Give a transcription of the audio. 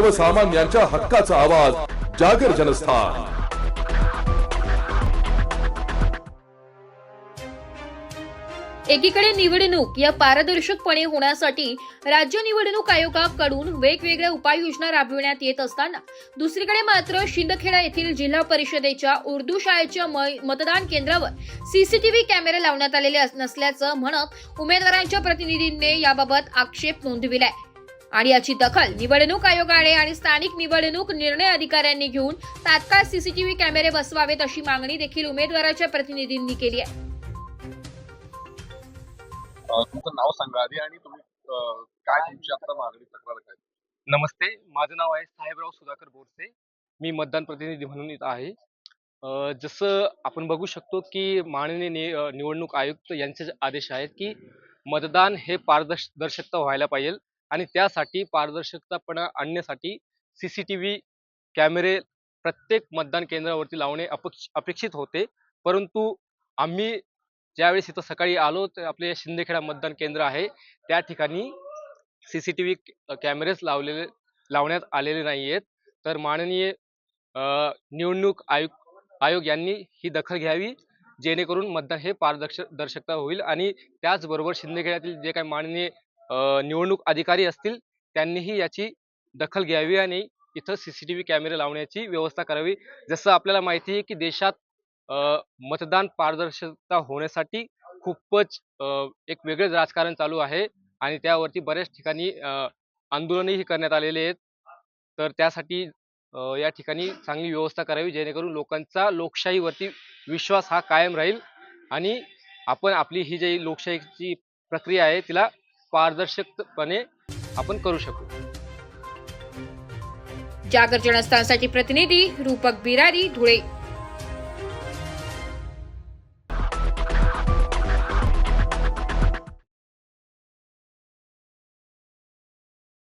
सर्वसामान्यांच्या हक्काचा आवाज जागर जनस्थान. एकीकडे निवडणूक या पारदर्शकपणे होण्यासाठी राज्य निवडणूक आयोगाकडून वेगवेगळ्या उपाययोजना राबविण्यात येत असताना दुसरीकडे मात्र शिंदखेडा येथील जिल्हा परिषदेच्या उर्दू शाळेच्या मतदान केंद्रावर सीसीटीव्ही कॅमेरे लावण्यात आलेले नसल्याचं म्हणत उमेदवारांच्या प्रतिनिधींनी याबाबत आक्षेप नोंदविलाय. आणि याची दखल निवडणूक आयोगाने आणि स्थानिक निवडणूक निर्णय अधिकाऱ्यांनी घेऊन तात्काळ सीसीटीव्ही कॅमेरे बसवावेत अशी मागणी देखील उमेदवाराच्या प्रतिनिधींनी केली आहे. तुमचं नाव सांगा आधी आणि तुम्ही काय तुमची आता मागणी तक्रार काय? नमस्ते माझं नाव आहे साहेबराव सुधाकर बोरसे. मी मतदान प्रतिनिधी म्हणून इथं आहे. अ, जसं आपण बघू शकतो की माननीय नि अ, निवडणूक आयुक्त यांचे जे आदेश आहेत की मतदान हे पारदर्शकता व्हायला पाहिजे. आणि त्यासाठी पारदर्शकतापणा आणण्यासाठी सी सी टी व्ही कॅमेरे प्रत्येक मतदान केंद्रावरती लावणे अपेक्ष अपेक्षित होते. परंतु आम्ही ज्यावेळेस इथं सकाळी आलो तर आपले शिंदेखेडा मतदान केंद्र आहे त्या ठिकाणी सी सी टी व्ही कॅमेरेच लावलेले लावण्यात आलेले नाही आहेत तर माननीय निवडणूक आयोग आयोग यांनी ही दखल घ्यावी जेणेकरून मतदान हे पारदर्शक दर्शकता होईल. आणि त्याचबरोबर शिंदेखेड्यातील जे काही माननीय निवडणूक अधिकारी असतील त्यांनीही याची दखल घ्यावी आणि इथं सी सी टी व्ही कॅमेरे लावण्याची व्यवस्था करावी. जसं आपल्याला माहिती आहे की देशात मतदान पारदर्शकता होण्यासाठी खूपच एक वेगळेच राजकारण चालू आहे आणि त्यावरती बऱ्याच ठिकाणी आंदोलनही करण्यात आलेले आहेत. तर त्यासाठी या ठिकाणी चांगली व्यवस्था करावी जेणेकरून लोकांचा लोकशाहीवरती विश्वास हा कायम राहील आणि आपण आपली ही जी लोकशाहीची प्रक्रिया आहे तिला पारदर्शकपणे आपण करू शकू. जागर जनस्थानसाठी प्रतिनिधी रूपक बिरारी धुळे.